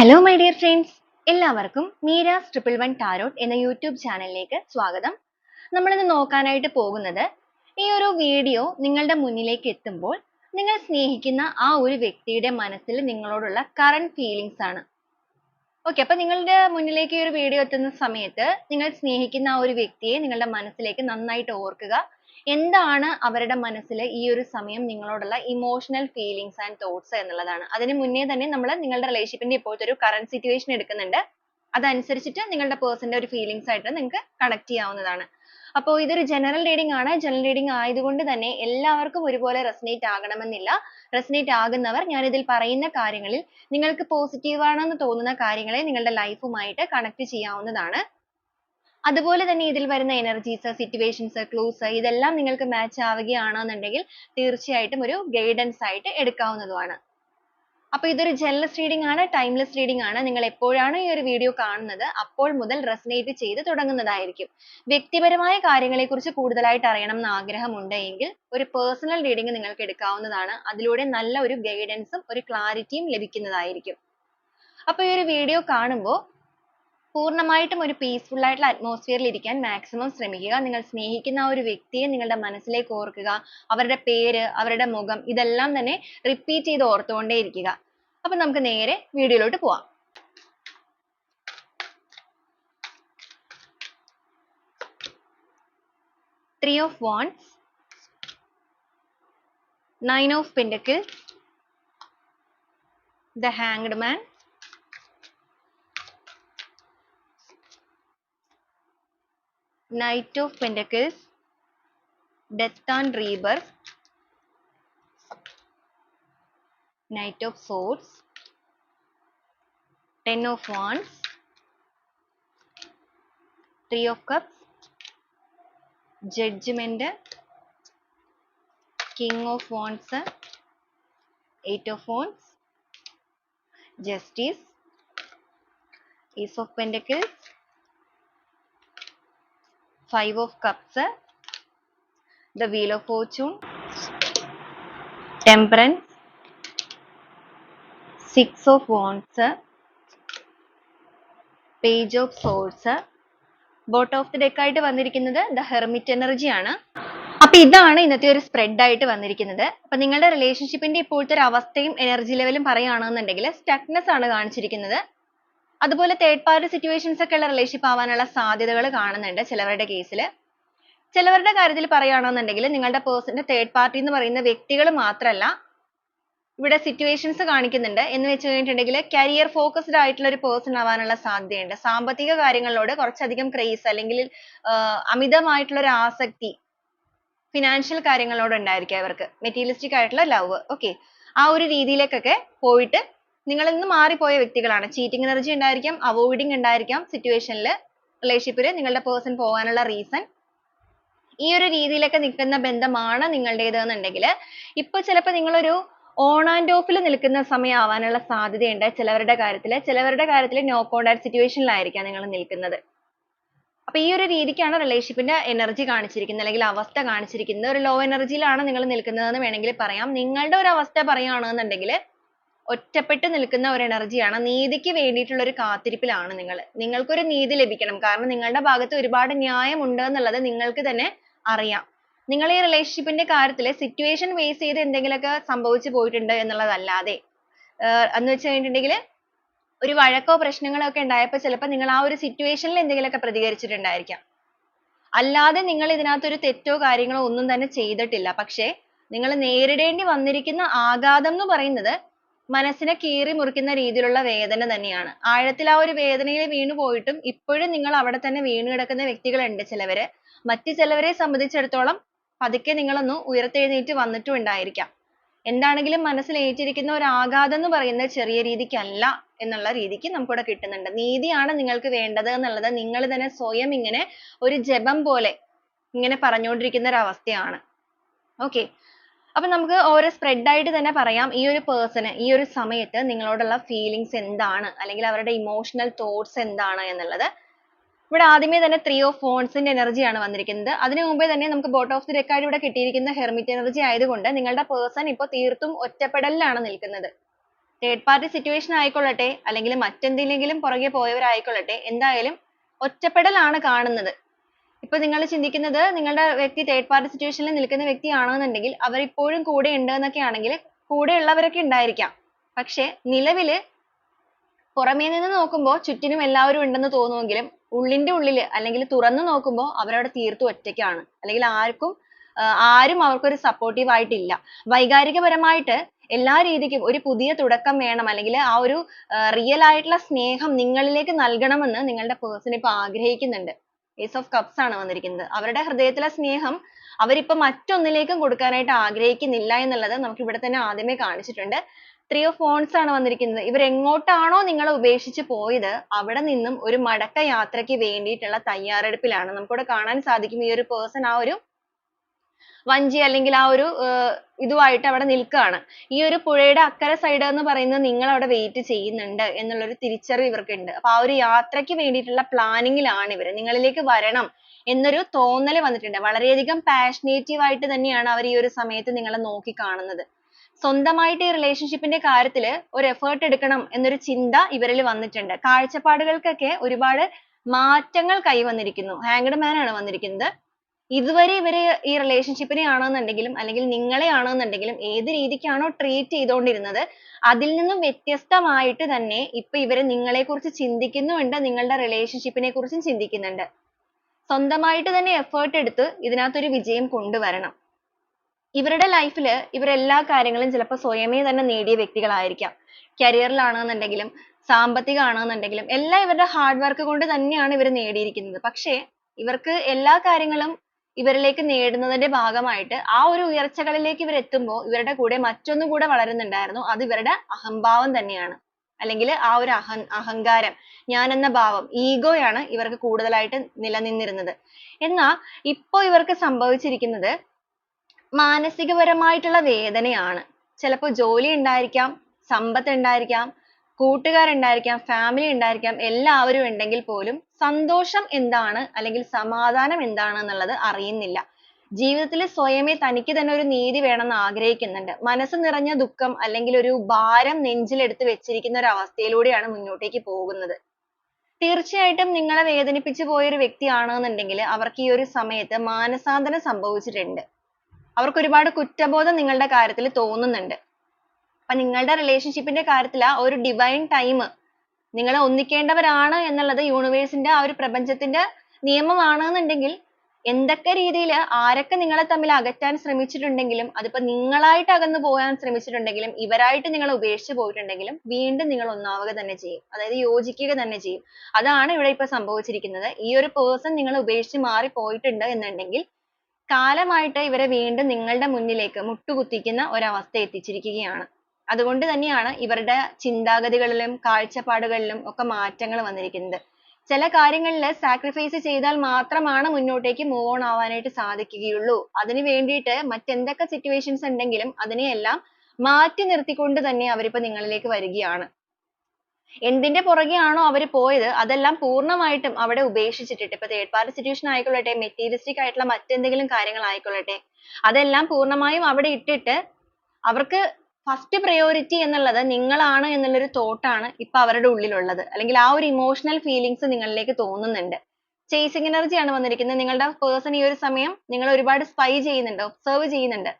Hello my dear friends എല്ലാവർക്കും Meera's triple one tarot എന്ന YouTube ചാനലിലേക്ക് സ്വാഗതം. നമ്മളിന്ന് നോക്കാനായിട്ട് പോകുന്നത് ഈ ഒരു വീഡിയോ നിങ്ങളുടെ മുന്നിലേക്ക് എത്തുമ്പോൾ നിങ്ങൾ സ്നേഹിക്കുന്ന ആ ഒരു വ്യക്തിയുടെ മനസ്സിൽ നിങ്ങളോടുള്ള കറണ്ട് ഫീലിങ്സ് ആണ്. ഓക്കെ അപ്പൊ നിങ്ങളുടെ മുന്നിലേക്ക് ഈ ഒരു വീഡിയോ എത്തുന്ന സമയത്ത് നിങ്ങൾ സ്നേഹിക്കുന്ന ആ ഒരു വ്യക്തിയെ നിങ്ങളുടെ മനസ്സിലേക്ക് നന്നായിട്ട് ഓർക്കുക. എന്താണ് അവരുടെ മനസ്സിൽ ഈ ഒരു സമയം നിങ്ങളോടുള്ള ഇമോഷണൽ ഫീലിങ്സ് ആൻഡ് തോട്ട്സ് എന്നുള്ളതാണ്. അതിന് മുന്നേ തന്നെ നമ്മൾ നിങ്ങളുടെ റിലേഷൻഷിപ്പിന്റെ ഇപ്പോഴത്തെ ഒരു കറണ്ട് സിറ്റുവേഷൻ എടുക്കുന്നുണ്ട്. അതനുസരിച്ചിട്ട് നിങ്ങളുടെ പേഴ്സന്റെ ഒരു ഫീലിങ്സ് ആയിട്ട് നിങ്ങൾക്ക് കണക്ട് ചെയ്യാവുന്നതാണ്. അപ്പോൾ ഇതൊരു ജനറൽ റീഡിംഗ് ആണ്. ജനറൽ റീഡിംഗ് ആയതുകൊണ്ട് തന്നെ എല്ലാവർക്കും ഒരുപോലെ റെസനേറ്റ് ആകണമെന്നില്ല. റെസനേറ്റ് ആകുന്നവർ ഞാൻ ഇതിൽ പറയുന്ന കാര്യങ്ങളിൽ നിങ്ങൾക്ക് പോസിറ്റീവ് ആണെന്ന് തോന്നുന്ന കാര്യങ്ങളെ നിങ്ങളുടെ ലൈഫുമായിട്ട് കണക്ട് ചെയ്യാവുന്നതാണ്. അതുപോലെ തന്നെ ഇതിൽ വരുന്ന എനർജീസ് സിറ്റുവേഷൻസ് ക്ലൂസ് ഇതെല്ലാം നിങ്ങൾക്ക് മാച്ച് ആവുകയാണെന്നുണ്ടെങ്കിൽ തീർച്ചയായിട്ടും ഒരു ഗൈഡൻസ് ആയിട്ട് എടുക്കാവുന്നതുമാണ്. അപ്പൊ ഇതൊരു ജനറൽ റീഡിംഗ് ആണ് ടൈംലെസ് റീഡിംഗ് ആണ്. നിങ്ങൾ എപ്പോഴാണ് ഈ ഒരു വീഡിയോ കാണുന്നത് അപ്പോൾ മുതൽ റെസനേറ്റ് ചെയ്ത് തുടങ്ങുന്നതായിരിക്കും. വ്യക്തിപരമായ കാര്യങ്ങളെക്കുറിച്ച് കൂടുതലായിട്ട് അറിയണം എന്ന് ആഗ്രഹമുണ്ട് ഒരു പേഴ്സണൽ റീഡിംഗ് നിങ്ങൾക്ക് എടുക്കാവുന്നതാണ്. അതിലൂടെ നല്ല ഒരു ഗൈഡൻസും ഒരു ക്ലാരിറ്റിയും ലഭിക്കുന്നതായിരിക്കും. അപ്പൊ ഈ ഒരു വീഡിയോ കാണുമ്പോൾ പൂർണമായിട്ടും ഒരു പീസ്ഫുൾ ആയിട്ടുള്ള അറ്റ്മോസ്ഫിയറിൽ ഇരിക്കാൻ മാക്സിമം ശ്രമിക്കുക. നിങ്ങൾ സ്നേഹിക്കുന്ന ആ ഒരു വ്യക്തിയെ നിങ്ങളുടെ മനസ്സിലേക്ക് ഓർക്കുക. അവരുടെ പേര് അവരുടെ മുഖം ഇതെല്ലാം തന്നെ റിപ്പീറ്റ് ചെയ്ത് ഓർത്തുകൊണ്ടേ ഇരിക്കുക. അപ്പൊ നമുക്ക് നേരെ വീഡിയോയിലോട്ട് പോവാം. Three of wands nine of pentacles the hanged man Knight of Pentacles, Death and Rebirth, Knight of Swords, Ten of Wands, Three of Cups, Judgment, King of Wands, Eight of Wands, Justice, Ace of Pentacles, five of cups the wheel of fortune temperance six of wands page of swords bottom of the deck ആയിട്ട് വന്നിരിക്കുന്നത് the hermit energy ആണ്. അപ്പൊ ഇതാണ് ഇന്നത്തെ ഒരു spread ആയിട്ട് വന്നിരിക്കുന്നത്. അപ്പൊ നിങ്ങളുടെ റിലേഷൻഷിപ്പിന്റെ ഇപ്പോഴത്തെ ഒരു അവസ്ഥയും എനർജി ലെവലും പറയുകയാണെന്നുണ്ടെങ്കിൽ സ്റ്റക്നെസ് ആണ് കാണിച്ചിരിക്കുന്നത്. അതുപോലെ third party situations ഒക്കെ ഉള്ള relationship ആവാനുള്ള സാധ്യതകൾ കാണുന്നുണ്ട് ചിലവരുടെ case കേസിൽ ചിലവരുടെ കാര്യത്തിൽ പറയുകയാണെന്നുണ്ടെങ്കിൽ നിങ്ങളുടെ person ന്റെ third party എന്ന് പറയുന്ന വ്യക്തികൾ മാത്രമല്ല ഇവിടെ situations കാണിക്കുന്നുണ്ട്. എന്ന് വെച്ച് കഴിഞ്ഞിട്ടുണ്ടെങ്കിൽ career focused ആയിട്ടുള്ള ഒരു person ആവാനുള്ള സാധ്യതയുണ്ട്. സാമ്പത്തിക കാര്യങ്ങളോട് കുറച്ചധികം ക്രേസ് അല്ലെങ്കിൽ അമിതമായിട്ടുള്ള ഒരു ആസക്തി ഫിനാൻഷ്യൽ കാര്യങ്ങളോട് ഉണ്ടായിരിക്കും അവർക്ക്. മെറ്റീരിയലിസ്റ്റിക് ആയിട്ടുള്ള ലവ് okay. ആ ഒരു രീതിയിലേക്കൊക്കെ പോയിട്ട് നിങ്ങളിൽ നിന്ന് മാറിപ്പോയ വ്യക്തികളാണ്. ചീറ്റിംഗ് എനർജി ഉണ്ടായിരിക്കാം അവോയ്ഡിങ് ഉണ്ടായിരിക്കാം സിറ്റുവേഷനിൽ റിലേഷൻഷിപ്പിൽ നിങ്ങളുടെ പേഴ്സൺ പോകാനുള്ള റീസൺ ഈ ഒരു രീതിയിലൊക്കെ നിൽക്കുന്ന ബന്ധമാണ് നിങ്ങളുടേത് എന്നുണ്ടെങ്കിൽ ഇപ്പൊ ചിലപ്പോൾ നിങ്ങളൊരു ഓൺ ആൻഡ് ഓഫിൽ നിൽക്കുന്ന സമയം ആവാനുള്ള സാധ്യതയുണ്ട് ചിലവരുടെ കാര്യത്തിൽ ചിലവരുടെ കാര്യത്തിൽ നോ കോണ്ടാക്ട് സിറ്റുവേഷനിലായിരിക്കാം നിങ്ങൾ നിൽക്കുന്നത്. അപ്പൊ ഈ ഒരു രീതിക്കാണ് റിലേഷൻഷിപ്പിന്റെ എനർജി കാണിച്ചിരിക്കുന്നത് അല്ലെങ്കിൽ അവസ്ഥ കാണിച്ചിരിക്കുന്നത്. ഒരു ലോ എനർജിയിലാണ് നിങ്ങൾ നിൽക്കുന്നതെന്ന് വേണമെങ്കിൽ പറയാം. നിങ്ങളുടെ ഒരു അവസ്ഥ പറയുകയാണെന്നുണ്ടെങ്കിൽ ഒറ്റപ്പെട്ട് നിൽക്കുന്ന ഒരു എനർജിയാണ് നീതിക്ക് വേണ്ടിയിട്ടുള്ള ഒരു കാത്തിരിപ്പിലാണ് നിങ്ങൾ. നിങ്ങൾക്ക് ഒരു നീതി ലഭിക്കണം. കാരണം നിങ്ങളുടെ ഭാഗത്ത് ഒരുപാട് ന്യായം ഉണ്ട് എന്നുള്ളത് നിങ്ങൾക്ക് തന്നെ അറിയാം. നിങ്ങൾ ഈ relationship ന്റെ കാര്യത്തിൽ situation base ചെയ്ത് എന്തെങ്കിലുമൊക്കെ സംഭവിച്ചു പോയിട്ടുണ്ട് എന്നുള്ളതല്ലാതെ എന്ന് വെച്ച് കഴിഞ്ഞിട്ടുണ്ടെങ്കിൽ ഒരു വഴക്കോ പ്രശ്നങ്ങളോ ഒക്കെ ഉണ്ടായപ്പോൾ ചിലപ്പോൾ നിങ്ങൾ ആ ഒരു സിറ്റുവേഷനിൽ എന്തെങ്കിലുമൊക്കെ പ്രതികരിച്ചിട്ടുണ്ടായിരിക്കാം. അല്ലാതെ നിങ്ങൾ ഇതിനകത്ത് ഒരു തെറ്റോ കാര്യങ്ങളോ ഒന്നും തന്നെ ചെയ്തിട്ടില്ല. പക്ഷേ നിങ്ങൾ നേരിടേണ്ടി വന്നിരിക്കുന്ന ആഘാതം എന്ന് പറയുന്നത് മനസ്സിനെ കീറി മുറിക്കുന്ന രീതിയിലുള്ള വേദന തന്നെയാണ്. ആഴത്തിൽ ആ ഒരു വേദനയിൽ വീണു പോയിട്ടും ഇപ്പോഴും നിങ്ങൾ അവിടെ തന്നെ വീണ് കിടക്കുന്ന വ്യക്തികളുണ്ട് ചിലവര്. മറ്റു ചിലവരെ സംബന്ധിച്ചിടത്തോളം പതുക്കെ നിങ്ങളൊന്ന് ഉയർത്തെഴുന്നേറ്റ് വന്നിട്ടും ഉണ്ടായിരിക്കാം. എന്താണെങ്കിലും മനസ്സിൽ ഏറ്റിരിക്കുന്ന ഒരു ആഘാതം എന്ന് പറയുന്നത് ചെറിയ രീതിക്കല്ല എന്നുള്ള രീതിക്ക് നമുക്കിവിടെ കിട്ടുന്നുണ്ട്. നീതിയാണ് നിങ്ങൾക്ക് വേണ്ടത് എന്നുള്ളത് നിങ്ങൾ തന്നെ സ്വയം ഇങ്ങനെ ഒരു ജപം പോലെ ഇങ്ങനെ പറഞ്ഞുകൊണ്ടിരിക്കുന്ന ഒരു അവസ്ഥയാണ്. okay അപ്പൊ നമുക്ക് ഓരോ spread ആയിട്ട് തന്നെ പറയാം. ഈ ഒരു person ഈ ഒരു സമയത്ത് നിങ്ങളോടുള്ള feelings എന്താണ്? അല്ലെങ്കിൽ അവരുടെ emotional thoughts എന്താണ് എന്നുള്ളത്. ഇവിടെ ആദ്യമേ തന്നെ three of wands ന്റെ energy ആണ് വന്നിരിക്കുന്നത്. അതിനു മുമ്പേ തന്നെ നമുക്ക് bottom of the deck ആയിട്ട് ഇവിടെ കിട്ടിയിരിക്കുന്ന hermit energy ആയതുകൊണ്ട് നിങ്ങളുടെ person ഇപ്പോൾ തീർത്തും ഒറ്റപ്പെടലിലാണ് നിൽക്കുന്നത്. തേർഡ് പാർട്ടി സിറ്റുവേഷൻ ആയിക്കൊള്ളട്ടെ അല്ലെങ്കിൽ മറ്റെന്തിലെങ്കിലും പുറകെ പോയവരായിക്കൊള്ളട്ടെ എന്തായാലും ഒറ്റപ്പെടലാണ് കാണുന്നത്. ഇപ്പൊ നിങ്ങൾ ചിന്തിക്കുന്നത് നിങ്ങളുടെ വ്യക്തി തേർഡ് പാർട്ടി സിറ്റുവേഷനിൽ നിൽക്കുന്ന വ്യക്തിയാണെന്നുണ്ടെങ്കിൽ അവർ ഇപ്പോഴും കൂടെ ഉണ്ട് എന്നൊക്കെ ആണെങ്കിൽ കൂടെയുള്ളവരൊക്കെ ഉണ്ടായിരിക്കാം. പക്ഷെ നിലവിൽ പുറമേ നിന്ന് നോക്കുമ്പോൾ ചുറ്റിനും എല്ലാവരും ഉണ്ടെന്ന് തോന്നുമെങ്കിലും ഉള്ളിന്റെ ഉള്ളിൽ അല്ലെങ്കിൽ തുറന്നു നോക്കുമ്പോൾ അവരവിടെ തീർത്തും ഒറ്റയ്ക്കാണ്. അല്ലെങ്കിൽ ആർക്കും ആരും അവർക്കൊരു supportive ആയിട്ടില്ല. വൈകാരികപരമായിട്ട് എല്ലാ രീതിക്കും ഒരു പുതിയ തുടക്കം വേണം. അല്ലെങ്കിൽ ആ ഒരു റിയൽ ആയിട്ടുള്ള സ്നേഹം നിങ്ങളിലേക്ക് നൽകണമെന്ന് നിങ്ങളുടെ person ഇപ്പൊ ആഗ്രഹിക്കുന്നുണ്ട്. Ace of cups ആണ് വന്നിരിക്കുന്നത്. അവരുടെ ഹൃദയത്തിലെ സ്നേഹം അവരിപ്പോ മറ്റൊന്നിലേക്കും കൊടുക്കാനായിട്ട് ആഗ്രഹിക്കുന്നില്ല എന്നുള്ളത് നമുക്ക് ഇവിടെ തന്നെ ആദ്യമേ കാണിച്ചിട്ടുണ്ട്. Three of wands ആണ് വന്നിരിക്കുന്നത്. ഇവർ എങ്ങോട്ടാണോ നിങ്ങളെ ഉപേക്ഷിച്ച് പോയത് അവിടെ നിന്നും ഒരു മടക്ക യാത്രയ്ക്ക് വേണ്ടിയിട്ടുള്ള തയ്യാറെടുപ്പിലാണ്. നമുക്കിവിടെ കാണാൻ സാധിക്കും ഈ ഒരു person ആ ഒരു വഞ്ചി അല്ലെങ്കിൽ ആ ഒരു ഇതുമായിട്ട് അവിടെ നിൽക്കുകയാണ്. ഈ ഒരു പുഴയുടെ അക്കരെ side എന്ന് പറയുന്നത് നിങ്ങൾ അവിടെ wait ചെയ്യുന്നുണ്ട് എന്നുള്ള ഒരു തിരിച്ചറിവ് ഇവർക്കുണ്ട്. അപ്പോൾ ആ ഒരു യാത്രയ്ക്ക് വേണ്ടിയിട്ടുള്ള planning ലാണ് ഇവർ. നിങ്ങളിലേക്ക് വരണം എന്നൊരു തോന്നൽ വന്നിട്ടുണ്ട്. വളരെയധികം passionative ആയിട്ട് തന്നെയാണ് അവർ ഈ ഒരു സമയത്ത് നിങ്ങളെ നോക്കി കാണുന്നത്. സ്വന്തമായിട്ട് ഈ relationship ന്റെ കാര്യത്തിൽ ഒരു effort എടുക്കണം എന്നൊരു ചിന്ത ഇവരിൽ വന്നിട്ടുണ്ട്. കാഴ്ചപ്പാടുകൾക്കൊക്കെ ഒരുപാട് മാറ്റങ്ങൾ കൈവന്നിരിക്കുന്നു. Hanged man ആണ് വന്നിരിക്കുന്നത്. ഇതുവരെ ഇവർ ഈ relationship നെ ആണെന്നുണ്ടെങ്കിലും അല്ലെങ്കിൽ നിങ്ങളെ ആണെന്നുണ്ടെങ്കിലും ഏത് രീതിക്കാണോ treat ചെയ്തുകൊണ്ടിരുന്നത് അതിൽ നിന്നും വ്യത്യസ്തമായിട്ട് തന്നെ ഇപ്പൊ ഇവർ നിങ്ങളെ കുറിച്ച് ചിന്തിക്കുന്നുണ്ട് നിങ്ങളുടെ relationship നെ കുറിച്ചും ചിന്തിക്കുന്നുണ്ട്. സ്വന്തമായിട്ട് തന്നെ effort എടുത്ത് ഇതിനകത്ത് ഒരു വിജയം കൊണ്ടുവരണം. ഇവരുടെ life ൽ ഇവർ എല്ലാ കാര്യങ്ങളും ചിലപ്പോൾ സ്വയമേ തന്നെ നേടിയ വ്യക്തികളായിരിക്കാം. career സാമ്പത്തികമാണെന്നുണ്ടെങ്കിലും സാമ്പത്തികം എല്ലാം ഇവരുടെ hard work കൊണ്ട് തന്നെയാണ് ഇവർ നേടിയിരിക്കുന്നത്. പക്ഷേ ഇവർക്ക് എല്ലാ കാര്യങ്ങളും ഇവരിലേക്ക് നേടുന്നതിന്റെ ഭാഗമായിട്ട് ആ ഒരു ഉയർച്ചകളിലേക്ക് ഇവർ എത്തുമ്പോൾ ഇവരുടെ കൂടെ മറ്റൊന്ന് കൂടെ വളരുന്നുണ്ടായിരുന്നു. അത് ഇവരുടെ അഹംഭാവം തന്നെയാണ്. അല്ലെങ്കിൽ ആ ഒരു അഹ അഹങ്കാരം ഞാൻ എന്ന ഭാവം ego യാണ് ഇവർക്ക് കൂടുതലായിട്ട് നിലനിന്നിരുന്നത്. എന്നാൽ ഇപ്പൊ ഇവർക്ക് സംഭവിച്ചിരിക്കുന്നത് മാനസികപരമായിട്ടുള്ള വേദനയാണ്. ചിലപ്പോൾ ജോലി ഉണ്ടായിരിക്കാം സമ്പത്ത് ഉണ്ടായിരിക്കാം കൂട്ടുകാരുണ്ടായിരിക്കാം ഫാമിലി ഉണ്ടായിരിക്കാം എല്ലാവരും ഉണ്ടെങ്കിൽ പോലും സന്തോഷം എന്താണ് അല്ലെങ്കിൽ സമാധാനം എന്താണ് എന്നുള്ളത് അറിയുന്നില്ല. ജീവിതത്തിൽ സ്വയമേ തനിക്ക് തന്നെ ഒരു നീതി വേണമെന്ന് ആഗ്രഹിക്കുന്നുണ്ട്. മനസ്സ് നിറഞ്ഞ ദുഃഖം അല്ലെങ്കിൽ ഒരു ഭാരം നെഞ്ചിലെടുത്ത് വെച്ചിരിക്കുന്ന ഒരു അവസ്ഥയിലൂടെയാണ് മുന്നോട്ടേക്ക് പോകുന്നത്. തീർച്ചയായിട്ടും നിങ്ങളെ വേദനിപ്പിച്ചു പോയ ഒരു വ്യക്തിയാണെന്നുണ്ടെങ്കിൽ അവർക്ക് ഈ ഒരു സമയത്ത് മാനസാന്തരം സംഭവിച്ചിട്ടുണ്ട്. അവർക്ക് ഒരുപാട് കുറ്റബോധം നിങ്ങളുടെ കാര്യത്തിൽ തോന്നുന്നുണ്ട്. അപ്പൊ നിങ്ങളുടെ relationship ന്റെ കാര്യത്തിൽ ആ ഒരു divine time. നിങ്ങൾ ഒന്നിക്കേണ്ടവരാണ് എന്നുള്ളത് universe ന്റെ ആ ഒരു പ്രപഞ്ചത്തിന്റെ നിയമമാണ് എന്നുണ്ടെങ്കിൽ എന്തൊക്കെ രീതിയിൽ ആരൊക്കെ നിങ്ങളെ തമ്മിൽ അകറ്റാൻ ശ്രമിച്ചിട്ടുണ്ടെങ്കിലും അതിപ്പോ നിങ്ങളായിട്ട് അകന്നു പോകാൻ ശ്രമിച്ചിട്ടുണ്ടെങ്കിലും ഇവരായിട്ട് നിങ്ങൾ ഉപേക്ഷിച്ച് പോയിട്ടുണ്ടെങ്കിലും വീണ്ടും നിങ്ങൾ ഒന്നാവുക തന്നെ ചെയ്യും. അതായത് യോജിക്കുക തന്നെ ചെയ്യും. അതാണ് ഇവിടെ ഇപ്പൊ സംഭവിച്ചിരിക്കുന്നത്. ഈ ഒരു person നിങ്ങളെ ഉപേക്ഷിച്ച് മാറി പോയിട്ടുണ്ട് എന്നുണ്ടെങ്കിൽ കാലമായിട്ട് ഇവരെ വീണ്ടും നിങ്ങളുടെ മുന്നിലേക്ക് മുട്ടുകുത്തിക്കുന്ന ഒരവസ്ഥ എത്തിച്ചിരിക്കുകയാണ്. അതുകൊണ്ട് തന്നെയാണ് ഇവരുടെ ചിന്താഗതികളിലും കാഴ്ചപ്പാടുകളിലും ഒക്കെ മാറ്റങ്ങൾ വന്നിരിക്കുന്നത്. ചില കാര്യങ്ങളിൽ sacrifice ചെയ്താൽ മാത്രമാണ് മുന്നോട്ടേക്ക് move on ആവാനായിട്ട് സാധിക്കുകയുള്ളൂ. അതിന് വേണ്ടിയിട്ട് മറ്റെന്തൊക്കെ situations ഉണ്ടെങ്കിലും അതിനെയെല്ലാം മാറ്റി നിർത്തിക്കൊണ്ട് തന്നെ അവരിപ്പോ നിങ്ങളിലേക്ക് വരികയാണ്. എന്തിന്റെ പുറകെയാണോ അവർ പോയത് അതെല്ലാം പൂർണമായിട്ടും അവിടെ ഉപേക്ഷിച്ചിട്ടിട്ട് ഇപ്പൊ third party situation ആയിക്കൊള്ളട്ടെ materialistic ആയിട്ടുള്ള മറ്റെന്തെങ്കിലും കാര്യങ്ങൾ ആയിക്കൊള്ളട്ടെ അതെല്ലാം പൂർണമായും അവിടെ ഇട്ടിട്ട് അവർക്ക് first priority എന്നുള്ളത് നിങ്ങളാണ് എന്നുള്ളൊരു thought ആണ് ഇപ്പൊ അവരുടെ ഉള്ളിലുള്ളത്. അല്ലെങ്കിൽ ആ ഒരു emotional feelings നിങ്ങളിലേക്ക് തോന്നുന്നുണ്ട്. chasing energy ആണ് വന്നിരിക്കുന്നത്. നിങ്ങളുടെ person ഈ ഒരു സമയം നിങ്ങളെ ഒരുപാട് spy ചെയ്യുന്നുണ്ട് observe ചെയ്യുന്നുണ്ട്.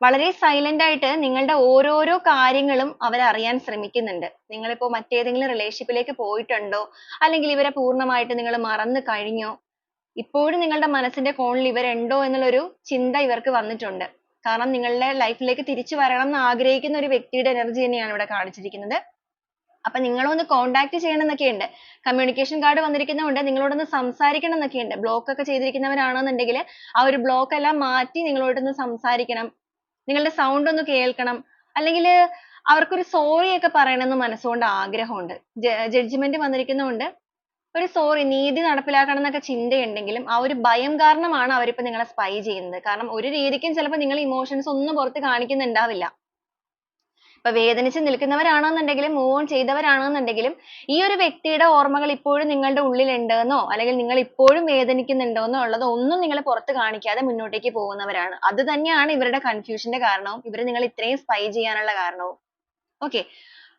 വളരെ silent ആയിട്ട് നിങ്ങളുടെ ഓരോരോ കാര്യങ്ങളും അവർ അറിയാൻ ശ്രമിക്കുന്നുണ്ട്. നിങ്ങൾ നിങ്ങളിപ്പോ മറ്റേതെങ്കിലും relationship ലേക്ക് പോയിട്ടുണ്ടോ? അല്ലെങ്കിൽ ഇവരെ പൂർണമായിട്ട് നിങ്ങൾ മറന്നു കഴിഞ്ഞോ? ഇപ്പോഴും നിങ്ങളുടെ മനസ്സിന്റെ കോണിൽ ഇവരുണ്ടോ എന്നുള്ളൊരു ചിന്ത ഇവർക്ക് വന്നിട്ടുണ്ട്. കാരണം നിങ്ങളുടെ ലൈഫിലേക്ക് ലേക്ക് തിരിച്ചു വരണം എന്ന് ആഗ്രഹിക്കുന്ന ഒരു വ്യക്തിയുടെ എനർജി തന്നെയാണ് ഇവിടെ കാണിച്ചിരിക്കുന്നത്. അപ്പൊ നിങ്ങളൊന്ന് contact ചെയ്യണം എന്നൊക്കെ ഉണ്ട്. communication card വന്നിരിക്കുന്നതുകൊണ്ട് നിങ്ങളോടൊന്ന് സംസാരിക്കണം എന്നൊക്കെ ഉണ്ട് block ഒക്കെ ചെയ്തിരിക്കുന്നവരാണെന്നുണ്ടെങ്കിൽ ആ ഒരു ബ്ലോക്ക് എല്ലാം മാറ്റി നിങ്ങളോടൊന്ന് സംസാരിക്കണം. നിങ്ങളുടെ സൗണ്ട് ഒന്ന് കേൾക്കണം. അല്ലെങ്കിൽ അവർക്കൊരു sorry ഒക്കെ പറയണമെന്ന് മനസ്സുകൊണ്ട് ആഗ്രഹമുണ്ട്. judgement വന്നിരിക്കുന്നതുകൊണ്ട് ഒരു സോറി നീതി നടപ്പിലാക്കണം എന്നൊക്കെ ചിന്തയുണ്ടെങ്കിലും ആ ഒരു ഭയം കാരണമാണ് അവരിപ്പോ നിങ്ങളെ spy ചെയ്യുന്നത്. കാരണം ഒരു രീതിക്കും ചിലപ്പോൾ നിങ്ങൾ emotions ഒന്നും പുറത്ത് കാണിക്കുന്നുണ്ടാവില്ല. ഇപ്പൊ വേദനിച്ച് നിൽക്കുന്നവരാണെന്നുണ്ടെങ്കിലും move on ചെയ്തവരാണെന്നുണ്ടെങ്കിലും ഈ ഒരു വ്യക്തിയുടെ ഓർമ്മകൾ ഇപ്പോഴും നിങ്ങളുടെ ഉള്ളിൽ ഉണ്ടെന്നോ അല്ലെങ്കിൽ നിങ്ങൾ ഇപ്പോഴും വേദനിക്കുന്നുണ്ടോന്നോ ഉള്ളത് ഒന്നും നിങ്ങൾ പുറത്ത് കാണിക്കാതെ മുന്നോട്ടേക്ക് പോകുന്നവരാണ്. അത് തന്നെയാണ് ഇവരുടെ confusion ന്റെ കാരണവും. ഇവർ നിങ്ങളെ ഇത്രയും spy ചെയ്യാനുള്ള കാരണവും. Okay.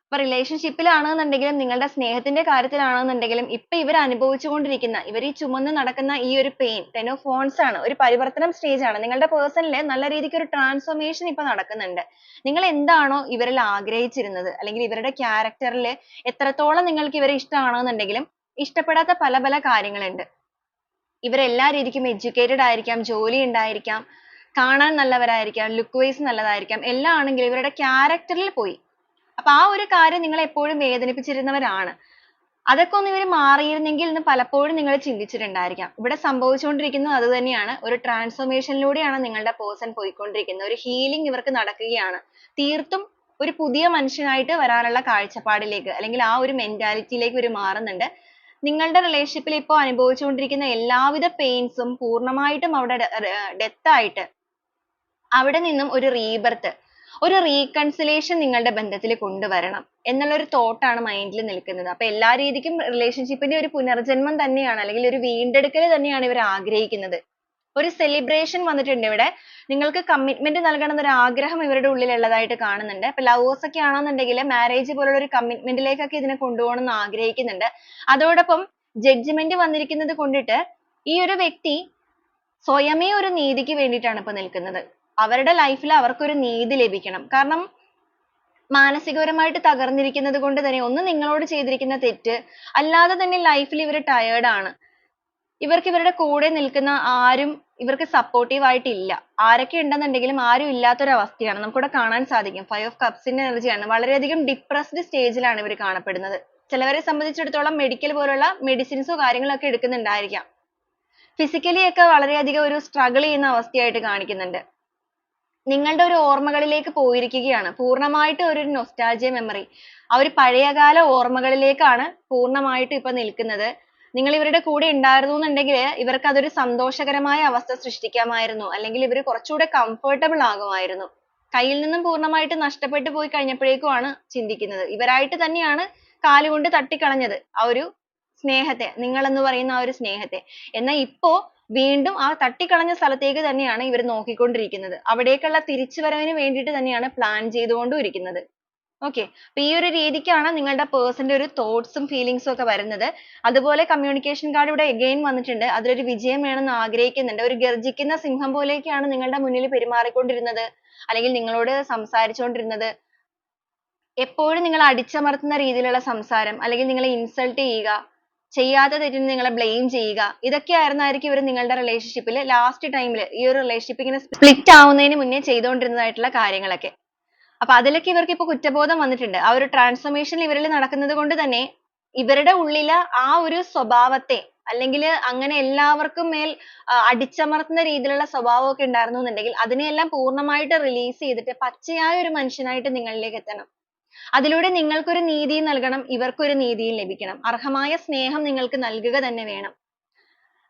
ഇപ്പൊ റിലേഷൻഷിപ്പിലാണെന്നുണ്ടെങ്കിലും നിങ്ങളുടെ സ്നേഹത്തിന്റെ കാര്യത്തിൽ കാര്യത്തിലാണെന്നുണ്ടെങ്കിലും ഇപ്പൊ ഇവർ അനുഭവിച്ചുകൊണ്ടിരിക്കുന്ന ഇവർ ഈ ചുമന്ന് നടക്കുന്ന ഈ ഒരു pain ten of wands ആണ് ഒരു പരിവർത്തനം stage ആണ്. നിങ്ങളുടെ പേഴ്സണിൽ നല്ല രീതിക്ക് ഒരു transformation ഇപ്പൊ നടക്കുന്നുണ്ട്. നിങ്ങൾ എന്താണോ ഇവരിൽ ആഗ്രഹിച്ചിരുന്നത് അല്ലെങ്കിൽ ഇവരുടെ character ൽ എത്രത്തോളം നിങ്ങൾക്ക് ഇവരെ ഇഷ്ടമാണെന്നുണ്ടെങ്കിലും ഇഷ്ടപ്പെടാത്ത പല പല കാര്യങ്ങളുണ്ട്. ഇവർ എല്ലാ രീതിക്കും educated ആയിരിക്കാം ജോലി ഉണ്ടായിരിക്കാം കാണാൻ നല്ലവരായിരിക്കാം look wise നല്ലതായിരിക്കാം എല്ലാം ആണെങ്കിലും ഇവരുടെ character ൽ പോയി. അപ്പൊ ആ ഒരു കാര്യം നിങ്ങളെ എപ്പോഴും വേദനിപ്പിച്ചിരുന്നവരാണ്. അതൊക്കെ ഒന്ന് ഇവർ മാറിയിരുന്നെങ്കിൽ എന്ന് പലപ്പോഴും നിങ്ങൾ ചിന്തിച്ചിട്ടുണ്ടായിരിക്കാം. ഇവിടെ സംഭവിച്ചുകൊണ്ടിരിക്കുന്നത് അത് തന്നെയാണ്. ഒരു ട്രാൻസ്ഫോർമേഷനിലൂടെയാണ് നിങ്ങളുടെ പേഴ്സൺ പോയിക്കൊണ്ടിരിക്കുന്നത്. ഒരു ഹീലിംഗ് ഇവർക്ക് നടക്കുകയാണ്. തീർത്തും ഒരു പുതിയ മനുഷ്യനായിട്ട് വരാനുള്ള കാഴ്ചപ്പാടിലേക്ക് അല്ലെങ്കിൽ ആ ഒരു മെന്റാലിറ്റിയിലേക്ക് ഇവർ മാറുന്നുണ്ട്. നിങ്ങളുടെ റിലേഷൻഷിപ്പിൽ ഇപ്പോൾ അനുഭവിച്ചുകൊണ്ടിരിക്കുന്ന എല്ലാവിധ പെയിൻസും പൂർണമായിട്ടും അവിടെ ഡെത്ത് ആയിട്ട് അവിടെ നിന്നും ഒരു റീബർത്ത് ഒരു റീകൺസിലേഷൻ നിങ്ങളുടെ ബന്ധത്തിൽ കൊണ്ടുവരണം എന്നുള്ള ഒരു തോട്ടാണ് മൈൻഡിൽ നിൽക്കുന്നത്. അപ്പോൾ എല്ലാ രീതിക്കും റിലേഷൻഷിപ്പിന്റെ ഒരു പുനർജന്മം തന്നെയാണ് അല്ലെങ്കിൽ ഒരു വീണ്ടെടുക്കൽ തന്നെയാണ് ഇവർ ആഗ്രഹിക്കുന്നത്. ഒരു സെലിബ്രേഷൻ വന്നിട്ടുണ്ട് ഇവിടെ. നിങ്ങൾക്ക് കമ്മിറ്റ്മെന്റ് നൽകണം എന്നൊരു ആഗ്രഹം ഇവരുടെ ഉള്ളിൽ ഉള്ളതായിട്ട് കാണുന്നുണ്ട്. അപ്പോൾ ലവേഴ്സ് ഒക്കെ ആണെന്നുണ്ടെങ്കിൽ marriage പോലുള്ള ഒരു കമ്മിറ്റ്മെന്റിലേക്കൊക്കെ ഇതിനെ കൊണ്ടുപോകണം എന്ന് ആഗ്രഹിക്കുന്നുണ്ട്. അതോടൊപ്പം ജഡ്ജ്മെന്റ് വന്നിരിക്കുന്നത് കൊണ്ടിട്ട് ഈ ഒരു വ്യക്തി സ്വയമേ ഒരു നീതിക്ക് വേണ്ടിയിട്ടാണ് ഇപ്പൊ നിൽക്കുന്നത്. അവരുടെ ലൈഫിൽ അവർക്കൊരു നീതി ലഭിക്കണം. കാരണം മാനസികപരമായിട്ട് തകർന്നിരിക്കുന്നത് കൊണ്ട് തന്നെ ഒന്ന് നിങ്ങളോട് ചെയ്തിരിക്കുന്ന തെറ്റ് അല്ലാതെ തന്നെ ലൈഫിൽ ഇവർ ടയേർഡ് ആണ്. ഇവർക്ക് ഇവരുടെ കൂടെ നിൽക്കുന്ന ആരും ഇവർക്ക് സപ്പോർട്ടീവ് ആയിട്ടില്ല. ആരൊക്കെ ഉണ്ടെന്നുണ്ടെങ്കിലും ആരും ഇല്ലാത്തൊരു അവസ്ഥയാണ് നമുക്കിവിടെ കാണാൻ സാധിക്കും. ഫൈവ് ഓഫ് കപ്സിന്റെ എനർജിയാണ് വളരെയധികം ഡിപ്രസ്ഡ് സ്റ്റേജിലാണ് ഇവർ കാണപ്പെടുന്നത്. ചിലവരെ സംബന്ധിച്ചിടത്തോളം മെഡിക്കൽ പോലുള്ള മെഡിസിൻസോ കാര്യങ്ങളൊക്കെ എടുക്കുന്നുണ്ടായിരിക്കാം. ഫിസിക്കലി ഒക്കെ വളരെയധികം ഒരു സ്ട്രഗിൾ ചെയ്യുന്ന അവസ്ഥയായിട്ട് കാണിക്കുന്നുണ്ട്. നിങ്ങളുടെ ഒരു ഓർമ്മകളിലേക്ക് പോയിരിക്കുകയാണ്. പൂർണമായിട്ട് ഒരു nostalgia മെമ്മറി ആ ഒരു പഴയകാല ഓർമ്മകളിലേക്കാണ് പൂർണമായിട്ടും ഇപ്പൊ നിൽക്കുന്നത്. നിങ്ങൾ ഇവരുടെ കൂടെ ഉണ്ടായിരുന്നു എന്നുണ്ടെങ്കിൽ ഇവർക്ക് അതൊരു സന്തോഷകരമായ അവസ്ഥ സൃഷ്ടിക്കാമായിരുന്നു. അല്ലെങ്കിൽ ഇവർ കുറച്ചുകൂടെ comfortable ആകുമായിരുന്നു. കയ്യിൽ നിന്നും പൂർണമായിട്ട് നഷ്ടപ്പെട്ടു പോയി കഴിഞ്ഞപ്പോഴേക്കും ആണ് ചിന്തിക്കുന്നത്. ഇവരായിട്ട് തന്നെയാണ് കാലുകൊണ്ട് തട്ടിക്കളഞ്ഞത് ആ ഒരു സ്നേഹത്തെ നിങ്ങൾ എന്ന് പറയുന്ന ആ ഒരു സ്നേഹത്തെ. എന്നാൽ ഇപ്പോ വീണ്ടും ആ തട്ടിക്കളഞ്ഞ സ്ഥലത്തേക്ക് തന്നെയാണ് ഇവർ നോക്കിക്കൊണ്ടിരിക്കുന്നത്. അവിടേക്കുള്ള തിരിച്ചുവരവിന് വേണ്ടിയിട്ട് തന്നെയാണ് plan ചെയ്തുകൊണ്ടും ഇരിക്കുന്നത് okay. അപ്പൊ ഈ ഒരു രീതിക്കാണ് നിങ്ങളുടെ person ന്റെ ഒരു thoughts ഉം feelings ഉം ഒക്കെ വരുന്നത്. അതുപോലെ communication card ഇവിടെ again വന്നിട്ടുണ്ട്. ഒരു വിജയം വേണമെന്ന് ആഗ്രഹിക്കുന്നുണ്ട്. ഒരു ഗർജിക്കുന്ന സിംഹം പോലെയൊക്കെയാണ് നിങ്ങളുടെ മുന്നിൽ പെരുമാറിക്കൊണ്ടിരുന്നത്. അല്ലെങ്കിൽ നിങ്ങളോട് സംസാരിച്ചുകൊണ്ടിരുന്നത്. എപ്പോഴും നിങ്ങളെ അടിച്ചമർത്തുന്ന രീതിയിലുള്ള സംസാരം. അല്ലെങ്കിൽ നിങ്ങളെ insult ചെയ്യുക. ചെയ്യാത്ത തെറ്റിന് നിങ്ങളെ blame ചെയ്യുക. ഇതൊക്കെ ആയിരുന്നായിരിക്കും ഇവർ നിങ്ങളുടെ relationship ൽ last time ഈ ഒരു relationship ഇങ്ങനെ split ആവുന്നതിന് മുന്നേ ചെയ്തുകൊണ്ടിരുന്നതായിട്ടുള്ള കാര്യങ്ങളൊക്കെ. അപ്പൊ അതിലൊക്കെ ഇവർക്ക് ഇപ്പൊ കുറ്റബോധം വന്നിട്ടുണ്ട്. ആ ഒരു transformation ഇവരിൽ നടക്കുന്നത് കൊണ്ട് തന്നെ ഇവരുടെ ഉള്ളിലെ ആ ഒരു സ്വഭാവത്തെ അല്ലെങ്കിൽ അങ്ങനെ എല്ലാവർക്കും മേൽ അടിച്ചമർത്തുന്ന രീതിയിലുള്ള സ്വഭാവം ഒക്കെ ഉണ്ടായിരുന്നു എന്നുണ്ടെങ്കിൽ അതിനെയെല്ലാം പൂർണമായിട്ട് release ചെയ്തിട്ട് പച്ചയായ ഒരു മനുഷ്യനായിട്ട് നിങ്ങളിലേക്ക് എത്തണം. അതിലൂടെ നിങ്ങൾക്കൊരു നീതിയും നൽകണം ഇവർക്കൊരു നീതിയും ലഭിക്കണം. അർഹമായ സ്നേഹം നിങ്ങൾക്ക് നൽകുക തന്നെ വേണം.